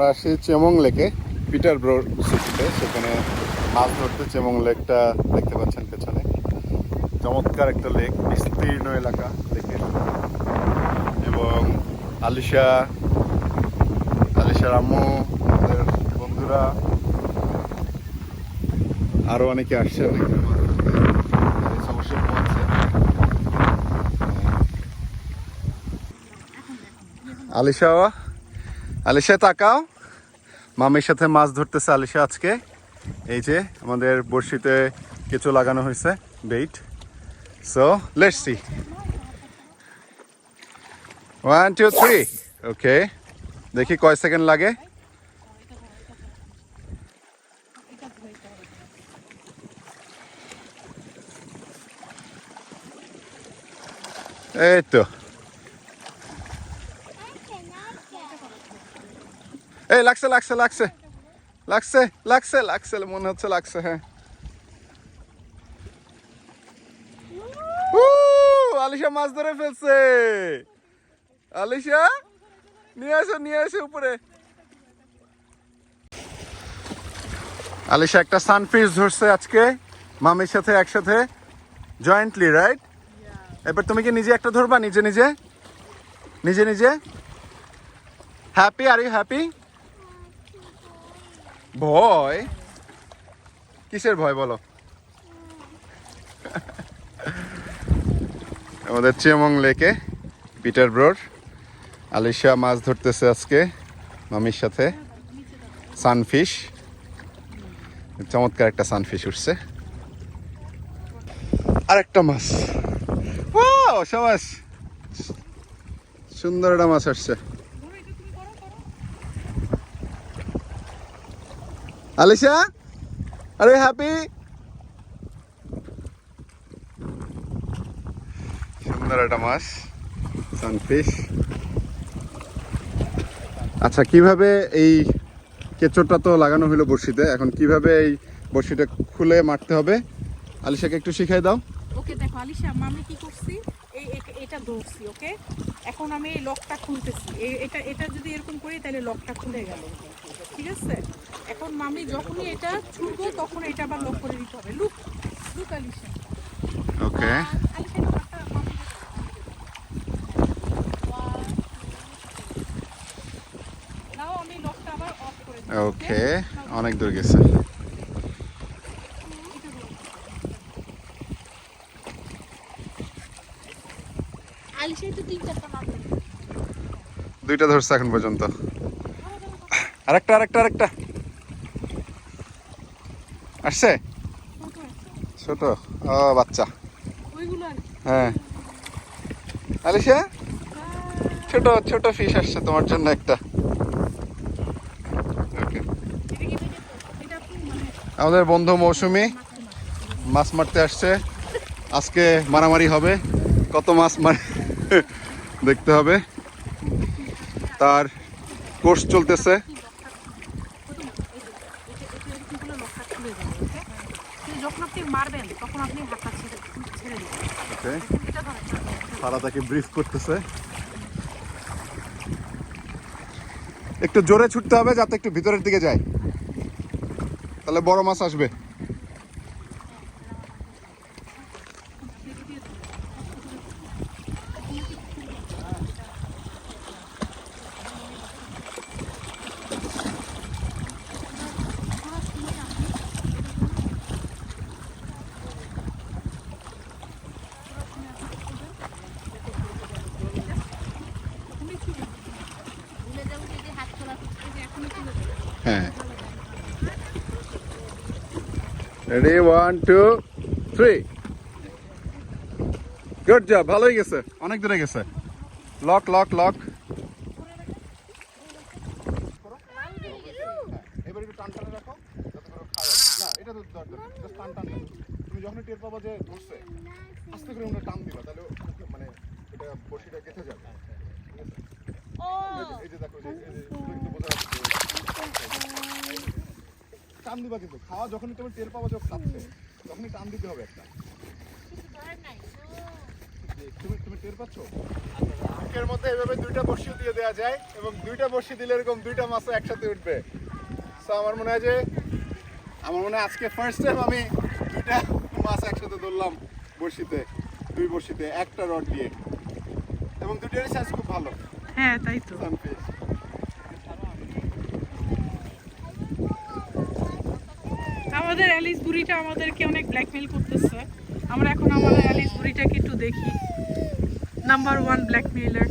আমরা আসি চেমং লেকে পিটার ব্রো সিটিতে সেখানে মাছ ধরতে চেমং লেকটা দেখতে পাচ্ছেন পেছনে। চমৎকার একটা লেক, বিস্তীর্ণ এলাকা লেকের এবং আলিশা আলিশার আম্মু আমাদের বন্ধুরা, আরও অনেকে আসছে। অনেকে সমস্যা আলিশা আলিশা, তাকাও। মামির সাথে মাছ ধরতেছে আলিশা আজকে। এই যে আমাদের বড়শিতে কিছু লাগানো হয়েছে bait so let's see one two three okay দেখি কয় সেকেন্ড লাগে। এই তো। এই, লাগছে লাগছে লাগছে। লাগছে লাগছে লাগছে, মনে হচ্ছে লাগছে হ্যাঁ। আলিশা মাছ ধরে ফেলছে। আলিশা, নিয়ে আসো নিয়ে আসো উপরে। আলিশা একটা সানফিশ ধরছে আজকে, মামির সাথে, একসাথে জয়েন্টলি রাইট এবার তুমি কি নিজে একটা ধরবা, নিজে নিজে? নিজে নিজে? হ্যাপি আর ইউ হ্যাপি ভয়? কিসের ভয় বলো? আমাদের চেমং লেকে পিটার ব্রোর আলিশা মাছ ধরতেছে আজকে মামির সাথে। সানফিশ। চমৎকার একটা সানফিশ উঠছে। আর একটা মাছ। ও সবাস সুন্দর একটা মাছ আসছে। আলিশা আরে হ্যাপি সুন্দর একটা মাছ। সানফিশ আচ্ছা কীভাবে এই কেঁচোটা তো লাগানো হলো বড়শিতে এখন কীভাবে এই বড়শিটা খুলে মারতে হবে? আলিশাকে একটু শিখাই দাও। ওকে দেখো আলিশা আমি কি করছি? এই এটা ধরছি ওকে? এখন আমি এই লকটা খুলতেছি। এটা এটা যদি এরকম করি তাহলে লকটা খুলে গেল। ঠিক আছে? এখন মামি যখনই এটা ছুটবো তখন এটা আবার লক করে দিতে হবে। Look look Alisha. Okay okay অনেক দূর গেছে। দুইটা ধরছে এখন পর্যন্ত। আরেকটা আরেকটা আরেকটা। আসছে? ছোট। ও, বাচ্চা। হ্যাঁ। আলিশা? ছোট ছোট ফিশ আসছে তোমার জন্য একটা। আমাদের বন্ধু মৌসুমি, মাছ মারতে আসছে। আজকে মারামারি হবে। কত মাছ মার দেখতে হবে। তার কোর্স চলতেছে লকটা খুলে যাবে ওকে যখন আপনি মারবেন তারা তাকে করতেছে। একটু জোরে ছুটতে হবে যাতে একটু ভিতরের দিকে যায়। তাহলে বড় মাছ আসবে হ্যাঁ ready one two three good job ভালোই গেছে। অনেক দূরে গেছে। লক লক লক এবার একটু টান টানে রাখো না, এটা তো দরকার। তুমি যখন টের পাবা যে ধরছে, আস্তে করে ওটা টান দিবা তাহলে ও মানে এটা বসিটা গেঁথে যাবে ঠিক আছে? এই যে- এই যে দেখো এই যে- এই যে শুধু একটু বোঝা যাচ্ছে কিন্তু খাওয়া যখনই তুমি টের পাবা যে ও খাচ্ছে তখনই টান দিতে হবে একটা। তুমি তুমি টের পাচ্ছ? মধ্যে এভাবে দুইটা বর্ষি দিয়ে দেওয়া যায় এবং দুইটা বর্ষি দিলে এরকম দুইটা মাছ একসাথে উঠবে। সো আমার মনে হয় যে আমার মনে হয় আজকে ফার্স্ট টাইম আমি দুইটা মাছ একসাথে ধরলাম বর্ষিতে দুই বর্ষিতে একটা রড দিয়ে। এবং দুইটারই সাইজ খুব ভালো। হ্যাঁ তাই তো। সানফিশ আমাদের অ্যালিস বুড়িটা আমাদেরকে অনেক ব্ল্যাকমেল করতেছে। আমরা এখন আমাদের অ্যালিস বুড়িটাকে একটু দেখি। Number one blackmailer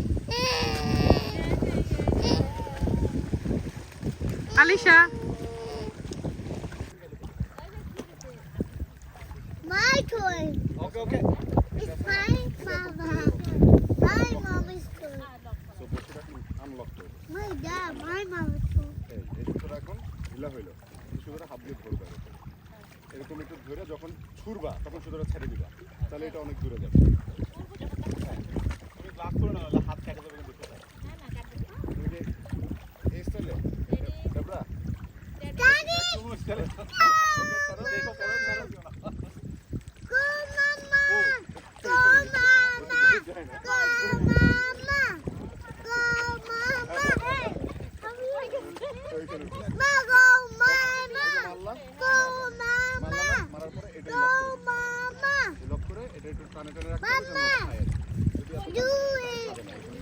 Alisha My toy. Okay okay It's my mama. My mama's toy. So বর্ষিটা unlock করে My dad, my mama's toy. এই এই সুতোটা এখন ঢিলা হইল এই সুতোটা হাত দিয়ে ধরবে এরকম। এরকম একটু ধরে যখন ছুরবা তখন শুধু ছেড়ে দিবা। তাহলে এটা অনেক দূরে যাবে। তুমি করে না হাত কেটে যাবে কিন্তু এই স্টাইলে দেখো এটা একটু টানে টানে রাখতে হবে মাম্মা। যেন খায়। যদি Do আসলে it. খাবে না, এখানে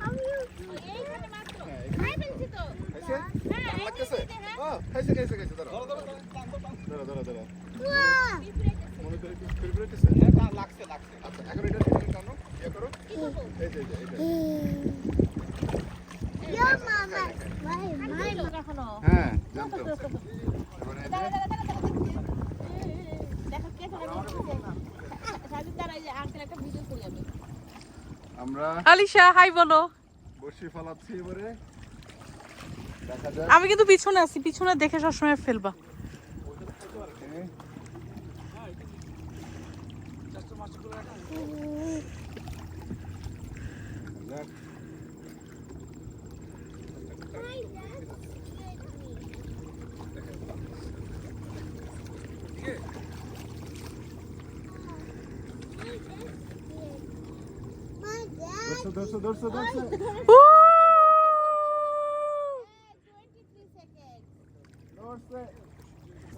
How you? হ্যাঁ, এখানে তো। খাইছে? টান লাগতেছে? ও, খাইছে, খাইছে, খাইছে, দাঁড়াও। দাঁড়াও, দাঁড়াও, দাঁড়াও। Wow. মনে করে কি ফেভারিটেছে? আচ্ছা, এখন এটা এটা টানো, ইয়ে করো। এই যে, এই যে, এই যে। Your mama. My, my mama. হ্যাঁ, জানতো। এবারে এই যে, আমরা আলিশা হাই বলো। বসি ফলাচ্ছি এবারে। আমি কিন্তু পিছনে আছি পিছনে দেখে সবসময় ফেলবা। হ্যাঁ। ধরছো, ধরছো, ধরছো, ধরছো।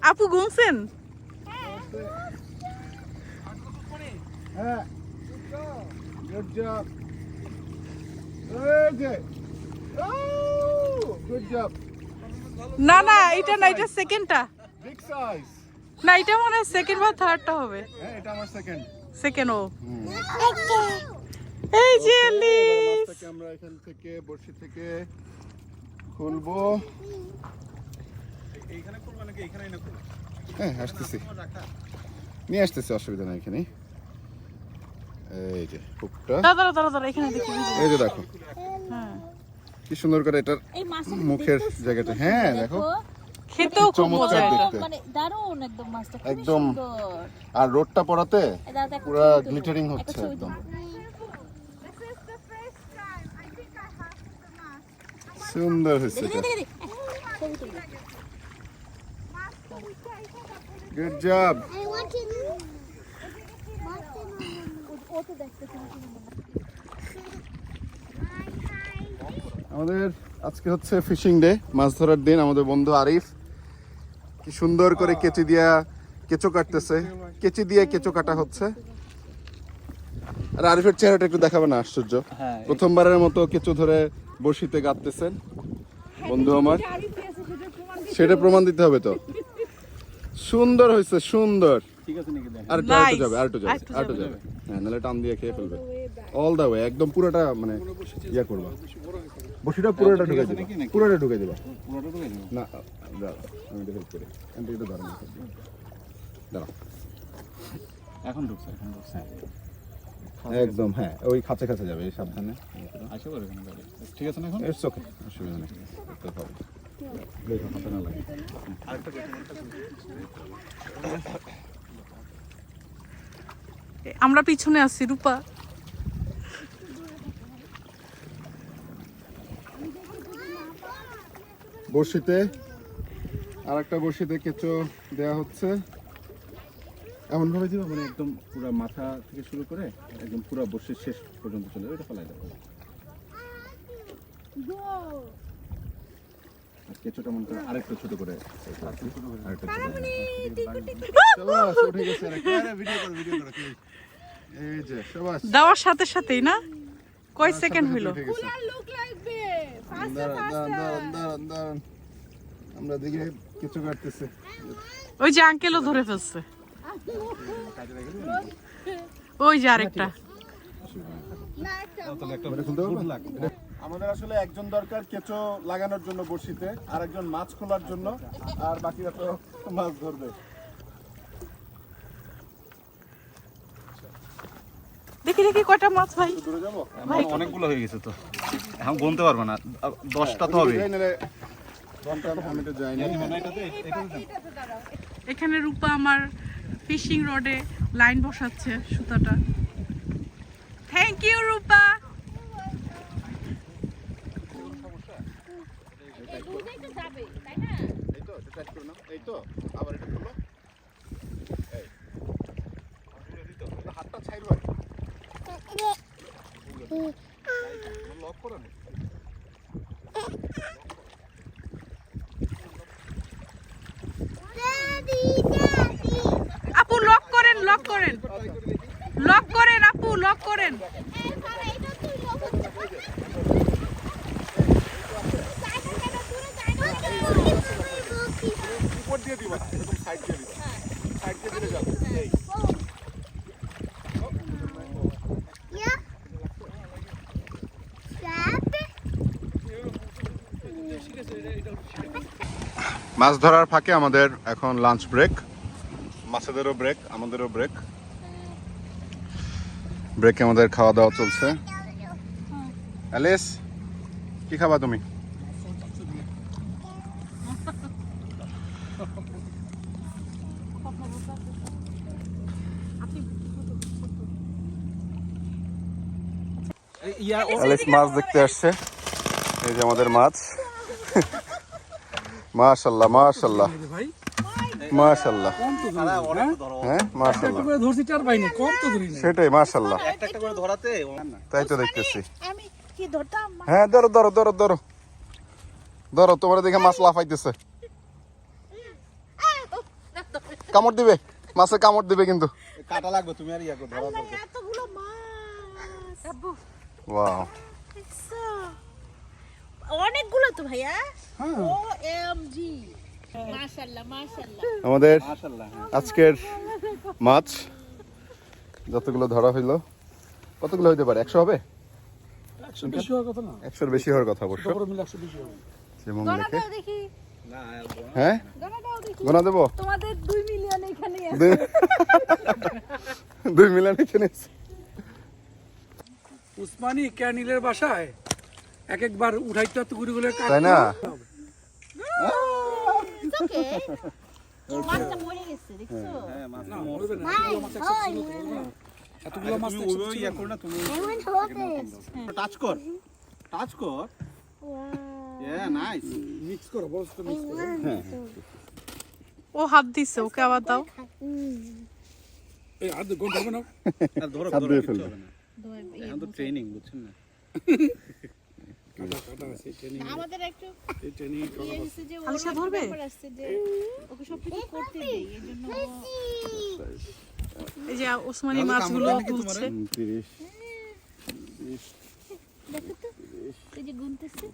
আপু গুনছেন হ্যাঁ গুড জব গুড জব না না এটা না এটা সেকেন্ডটা বিগ সাইজ না এটা মনে হয় সেকেন্ড বা থার্ডটা হবে। হ্যাঁ এটা আমার সেকেন্ড সেকেন্ড ও। এই যে আমরা এখান থেকে বড়শি থেকে খুলবো। হ্যাঁ আসতেছি। নিয়ে আসতেছি অসুবিধা নাই এখানে এই যে হুকটা। দাঁড়া দাঁড়া দাঁড়া দাঁড়া এখানে দেখি এই যে দেখো। হ্যাঁ। কি সুন্দর করে এটার মুখের জায়গাটা। হ্যাঁ দেখো। খেতেও খুব মজা মানে দারুণ একদম মাছটা খুবই একদম। আর রোডটা পড়াতে পুরা গ্লিটারিং হচ্ছে একদম। সুন্দর হয়েছে। Good job. আমাদের আজকে হচ্ছে ফিশিং ডে মাছ ধরার দিন আমাদের বন্ধু আরিফ কি সুন্দর করে কেচি দিয়া কেঁচো কাটতেছে। কেচি দিয়ে কেঁচো কাটা হচ্ছে। আর আরিফের চেহারাটা একটু দেখাবে না আশ্চর্য। প্রথমবারের মতো কেঁচো ধরে বসিতে গাঁততেছেন বন্ধু আমার। সেটা প্রমাণ দিতে হবে তো। সুন্দর হয়েছে সুন্দর। আর একটু. যাবে আরেকটু আরেকটু যাবে। যাবে। হ্যাঁ নাহলে টান দিয়ে খেয়ে ফেলবে। অল দা ওয়ে একদম পুরোটা মানে ইয়া করবা। বসিটা পুরোটা ঢুকে দিবা পুরোটা ঢুকে দিবা। না আমি এটা হেল্প করি। এটা ধরো। দাঁড়া এখন ঢুকছে এখন ঢুকছে। একদম হ্যাঁ ওই খাঁচে খাঁচে যাবে সাবধানে। আসে পরে ঠিক আছে না এখন? ইটস ওকে অসুবিধা নেই। করতে পারব আমরা পিছনে আছি রূপা। বড়শিতে আর একটা বড়শিতে কেঁচো দেওয়া হচ্ছে। এমন ভাবে দিবা মানে একদম পুরো মাথা থেকে শুরু করে একদম পুরো বসে শেষ পর্যন্ত চলে যাবে, ওটা ফেলাই দেবো আর কেঁচোটা মনে করে আরেকটু ছোট করে আরেকটু ছোট করে। গেছে ভিডিও করো ভিডিও করো এই যে দেওয়ার সাথে সাথেই না? কয় সেকেন্ড হইল। আমরা দিকে কিছু কাটতেছে। ওই যে আঙ্কেলও ধরে ফেলছে। ওই যে আরেকটা। আমাদের আসলে একজন দরকার কেঁচো লাগানোর জন্য বড়শিতে আর একজন মাছ খোলার জন্য আর বাকিরা তো মাছ ধরবে। দেখি দেখি কয়টা মাছ ভাই? দূরে যাব? এখন অনেকগুলো হয়ে গেছে তো। এখন গুনতে পারব না। দশটা তো হবে এখানে রূপা আমার ফিশিং রডে লাইন বসাচ্ছে সুতাটা থ্যাংক ইউ রূপা এই তো এটা টাইট করে নাও এই তো আবার এটা খুলো এই এটা হাতটা ছাইরো আর লক করো না Daddy, daddy. আপু লক করেন লক করেন লক করেন আপু লক করেন এই বাবা, এটা তুই লোক করতে পারবি? জায়গা জায়গা দূরে জায়গা জায়গা। উপর দিয়ে সাইড দিয়ে মাছ ধরার ফাঁকে আমাদের এখন লাঞ্চ ব্রেক মাছেদেরও ব্রেক আমাদেরও ব্রেক ব্রেকে আমাদের খাওয়া দাওয়া চলছে অ্যালিস কি খাবা তুমি? অ্যালিস মাছ দেখতে আসছে। এই যে আমাদের মাছ। মাশাল্লাহ মাশাল্লাহ। মাশাল্লাহ হ্যাঁ? মাশাল্লাহ ধরছি চার পাইনি কম তো ধরি সেটাই মাশাল্লাহ একটা একটা করে ধরাতে তাই তো দেখতেছি। আমি কি ধরতাম? হ্যাঁ ধরো ধরো ধরো ধরো। ধরো তোমার দেখে মাছ লাফাইতেছে। কামড় দিবে মাছে কামড় দিবে কিন্তু। কাটা লাগবে তুমি আর ইয়া ধরা এতগুলো মাছ। ওয়াও। অনেকগুলো তো ভাইয়া। O M G. আমাদের আজকের মাছ যতগুলো ধরা হইল কতগুলো হইতে পারে? একশো হবে? বেশি হওয়ার কথা একশোর বেশি হওয়ার কথা অবশ্য। হ্যাঁ? গোনা দেবো? দুই মিলিয়ন এখানে উসমানী ক্যানিলের বাসায় এক একবার উঠাইতে তো গুড়ি গুলো তাই না? It's okay. মাছটা মরে গেছে দেখছ না মরবে না এতগুলো মাছ তুমি ওই ইয়া না। না তুমি I want to hold this. Touch কর টাচ কর Wow. নাইস মিক্স করো বড় সাথে মিক্স করো ও হাত দিছে ওকে আবার দাও. এই না আর ধরো ট্রেনিং বুঝছেন না কাটা কাটা আছে ট্রেনিং আমাদের একটু এই ট্রেনিং ইয়ে হচ্ছে যে ওর আলিশা ধরবে? যে ওকে সব কিছু করতে দেই এই জন্য এই যে ওসমানী মাছগুলো তুলছে। তিরিশ। দেখো তো এই যে গুনতেছে।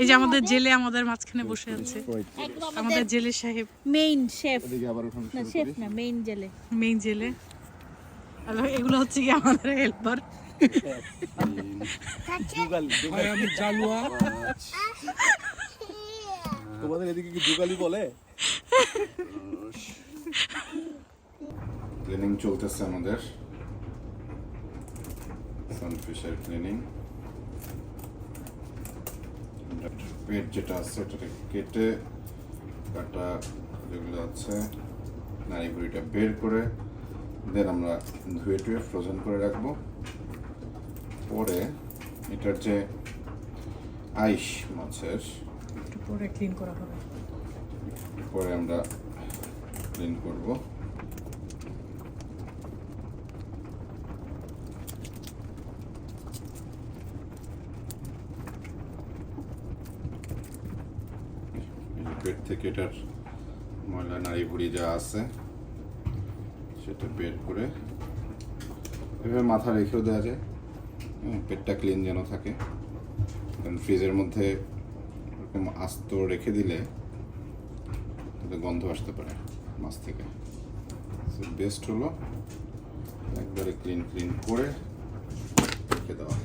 এই যে আমাদের জেলে আমাদের মাঝখানে বসে আছে। আমাদের জেলে সাহেব। মেইন শেফ এদিকে আবার ওখানে না শেফ না মেইন জেলে। মেইন জেলে। আর এগুলো হচ্ছে কি আমাদের হেল্পার তোমাদের এদিকে কি যুগালি বলে ক্লিনিং চলতেছে আমাদের। সানফিশের ক্লিনিং পেট যেটা আছে, ওটাকে কেটে কাটা যেগুলো আছে নারী বুড়িটা বের করে দেন আমরা ধুয়ে টুয়ে ফ্রোজেন করে রাখব। পরে এটার যে আইস মাছের একটু পরে ক্লিন করা হবে। পরে আমরা ক্লিন করব। পেট থেকে এটার ময়লা নাড়ি ভুড়ি যা আছে সেটা বের করে এভাবে মাথা রেখেও দেওয়া যায়। পেটটা ক্লিন যেন থাকে। কারণ ফ্রিজের মধ্যে এরকম আস্ত রেখে দিলে তাতে গন্ধ আসতে পারে মাছ থেকে। বেস্ট হলো একবারে ক্লিন ক্লিন করে রেখে দেওয়া।